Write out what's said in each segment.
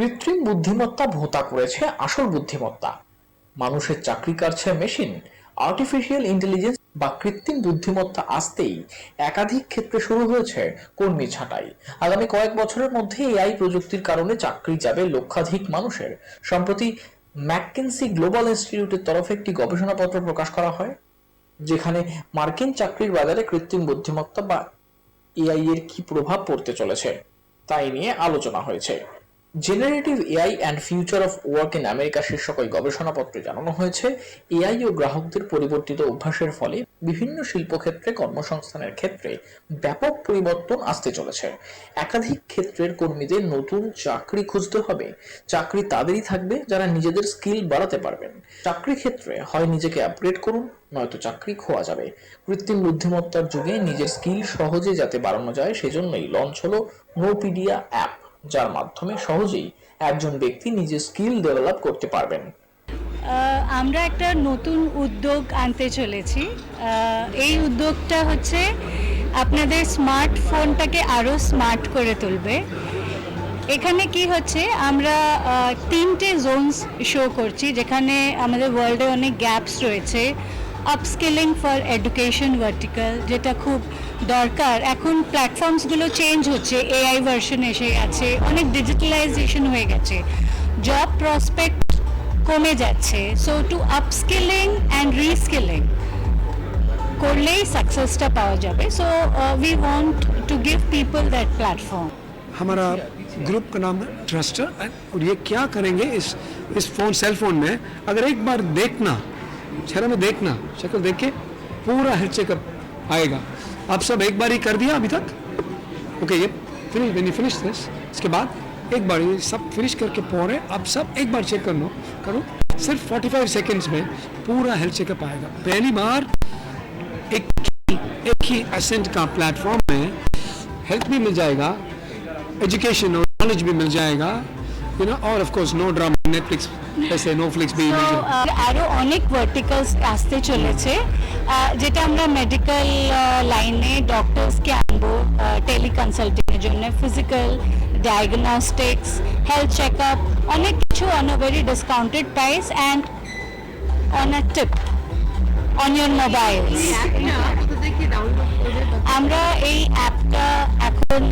কৃত্রিম বুদ্ধিমত্তা ভোতা করেছে আসল বুদ্ধিমত্তা। মানুষের চাকরি কাটছে মেশিন আর্টিফিশিয়াল ইন্টেলিজেন্স বা কৃত্রিম বুদ্ধিমত্তা আসতেই একাধিক ক্ষেত্রে শুরু হয়েছে কর্মী ছাঁটাই। আগামী কয়েক বছরের মধ্যে এআই প্রযুক্তির কারণে চাকরি যাবে লক্ষাধিক মানুষের। সম্প্রতি ম্যাককেন্সি গ্লোবাল ইনস্টিটিউটের তরফে একটি গবেষণাপত্র প্রকাশ করা হয়, যেখানে মার্কিন চাকরির বাজারে কৃত্রিম বুদ্ধিমত্তা বা এআই এর কি প্রভাব পড়তে চলেছে, তাই নিয়ে আলোচনা হয়েছে। Generative AI and future of work in America শীর্ষক ওই গবেষণাপত্রে জানানো হয়েছে এআই ও গ্রাহকদের পরিবর্তিত অভ্যাসের ফলে বিভিন্ন শিল্পক্ষেত্রে কর্মসংস্থানের ক্ষেত্রে ব্যাপক পরিবর্তন আসতে চলেছে। একাধিক ক্ষেত্রের কর্মীদের নতুন চাকরি খুঁজতে হবে। চাকরি তাদেরই থাকবে যারা নিজেদের স্কিল বাড়াতে পারবেন। চাকরি ক্ষেত্রে হয় নিজেকে আপগ্রেড করুন, নয়তো চাকরি খোয়া যাবে। কৃত্রিম বুদ্ধিমত্তার যুগে নিজের স্কিল সহজে যাতে বাড়ানো যায়, সেজন্যই লঞ্চ হলো নোপিডিয়া অ্যাপ যার মাধ্যমে সহজেই একজন ব্যক্তি নিজের স্কিল ডেভেলপ করতে পারবেন। আমরা একটা নতুন উদ্যোগ আনতে চলেছি। এই উদ্যোগটা হচ্ছে আপনাদের স্মার্টফোনটাকে আরও স্মার্ট করে তুলবে। এখানে কি হচ্ছে, আমরা তিনটে জোনস শো করছি, যেখানে আমাদের ওয়ার্ল্ডে অনেক গ্যাপস রয়েছে। আপস্কিলিং ফর এডুকেশন ভার্টিক্যাল যেটা খুব দরকার এখন প্ল্যাটফর্মসগুলো চেঞ্জ হচ্ছে এআই ভার্সন এসে গেছে অনেক ডিজিটালাইজেশন হয়ে গেছে জব প্রসপেক্ট কমে যাচ্ছে so to upskilling and reskilling করলেই সাকসেসটা পাওয়া যাবে so we want to give people that platform हमारा ग्रुप का नाम है ट्रस्टर और ये क्या करेंगे इस इस फोन सेल फोन में अगर एक बार देखना चेहरा में देखना। शक्ल देख के पूरा हेल्थ चेकअप आएगा। आप सब एक बार ही कर दिया अभी तक? ओके ये finish when you finish this इसके बाद एक बार ये सब फिनिश करके पूरे आप सब एक बार चेक कर लो करो। सिर्फ़ 45 सेकंड्स में पूरा हेल्थ चेकअप आएगा। पहली बार एक ही एक ही एसेंट का प्लेटफॉर्म में हेल्थ भी मिल जाएगा एजुकेशन और नॉलेज भी मिल जाएगा यू नो और of course no drama Netflix নোফ্লিক্স বি অনেক ভার্টিকালস আসতে চলেছে। যেটা আমরা মেডিকেল লাইনে ডক্টরসকে আনব টেলি কনসালটিংয়ের জন্য physical diagnostics health check up অনেক কিছু on a very discounted price and on a tip on your mobile আমরা এই অ্যাপটা এখন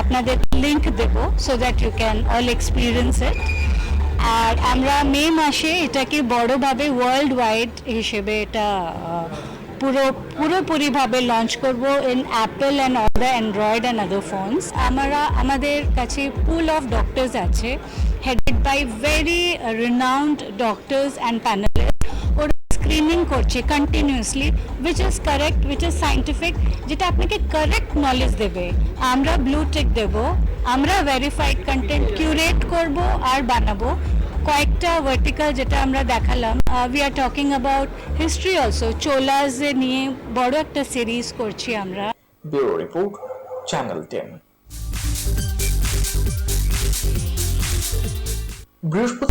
আপনাদের লিঙ্ক দেবো so that you can all experience it আর আমরা মে মাসে এটাকে বড়ভাবে ওয়ার্ল্ড ওয়াইড হিসেবে এটা পুরো, পুরোপুরিভাবে লঞ্চ করব in Apple and all the Android and other phones আমরা, আমাদের কাছে পুল অফ ডক্টর্স আছে headed by very renowned doctors and screening করছে continuously which is correct which is scientific যেটা আপনাকে কারেক্ট নলেজ দেবে। আমরা ব্লু টিক দেব, আমরা ভেরিফাইড কন্টেন্ট কিউরেট করব আর বানাবো। কয়েকটা ভার্টিক্যাল যেটা আমরা দেখালাম we are talking about history also Cholas নিয়ে বড় একটা সিরিজ করছি আমরা। ব্যুরো রিপোর্ট চ্যানেল টেন বৃহস্পতি